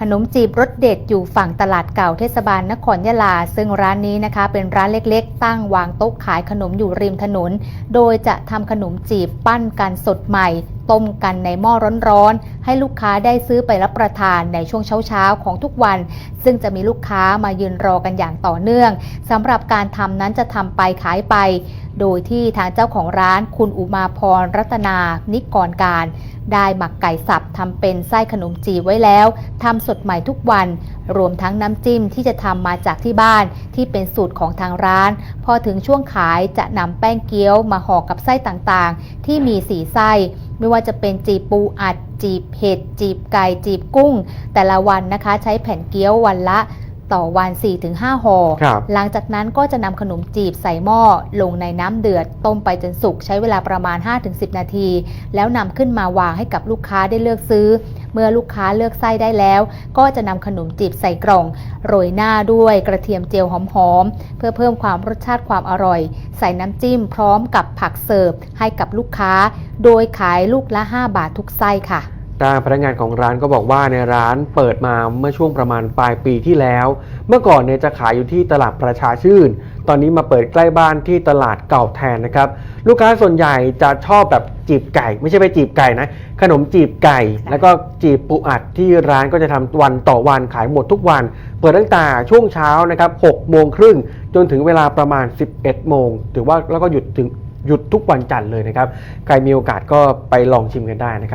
ขนมจีบรสเด็ดอยู่ฝั่งตลาดเก่าเทศบาลนครยะลา ซึ่งร้านนี้นะคะ เป็นร้านเล็กๆ ตั้งวางโต๊ะขายขนมอยู่ริมถนน โดยจะทำขนมจีบปั้นกันสดใหม่ต้มกันในหม้อร้อนๆ ให้ลูกค้าได้ซื้อไปรับประทานในช่วงเช้าๆของทุกวัน ซึ่งจะมีลูกค้ามายืนรอกันอย่างต่อเนื่องสำหรับการทำนั้นจะทำไปขายไป โดยที่ทางเจ้าของร้านคุณอุมาพรรัตนา นิกรการ ได้หมักไก่สับทำเป็นไส้ขนมจีไว้แล้วทำสดใหม่ทุกวัน รวมทั้งน้ำจิ้มที่จะทำมาจากที่บ้านที่เป็นสูตรของทางร้าน พอถึงช่วงขายจะนำแป้งเกี๊ยวมาห่อกับไส้ต่างๆ ที่มีสีไส้ ไม่ว่าจะเป็นจีบปูอัด จีบเห็ด จีบไก่ จีบกุ้ง แต่ละวันนะคะใช้แผ่นเกี๊ยววันละต่อวัน 4-5ห่อครับหลังจากนั้นก็จะนำขนมจีบใส่หม้อลงในน้ำเดือด ต้มไปจนสุกใช้เวลาประมาณ 5-10 นาที แล้วนำขึ้นมาวางให้กับลูกค้าได้เลือกซื้อ เมื่อลูกค้าเลือกไส้ได้แล้ว ก็จะนำขนมจีบใส่กล่อง โรยหน้าด้วยกระเทียมเจียวหอมๆ เพื่อเพิ่มความรสชาติความอร่อย ใส่น้ำจิ้มพร้อมกับผักเสิร์ฟให้กับลูกค้า โดยขายลูกละ 5 บาททุกไส้ค่ะทางพนักงานของร้านก็บอกว่าในร้านเปิดมาเมื่อช่วงประมาณปลายปีที่แล้ว เมื่อก่อนเนี่ยจะขายอยู่ที่ตลาดประชาชื่น ตอนนี้มาเปิดใกล้บ้านที่ตลาดเก่าแทนนะครับ ลูกค้าส่วนใหญ่จะชอบแบบจีบไก่ ไม่ใช่ไปจีบไก่นะ ขนมจีบไก่ แล้วก็จีบปูอัดที่ร้านก็จะทำวันต่อวันขายหมดทุกวัน เปิดตั้งแต่ช่วงเช้านะครับ6โมงครึ่งจนถึงเวลาประมาณ 11โมงถือว่าแล้วก็หยุดถึงหยุดทุกวันจันทร์เลยนะครับ ใครมีโอกาสก็ไปลองชิมกันได้นะครับ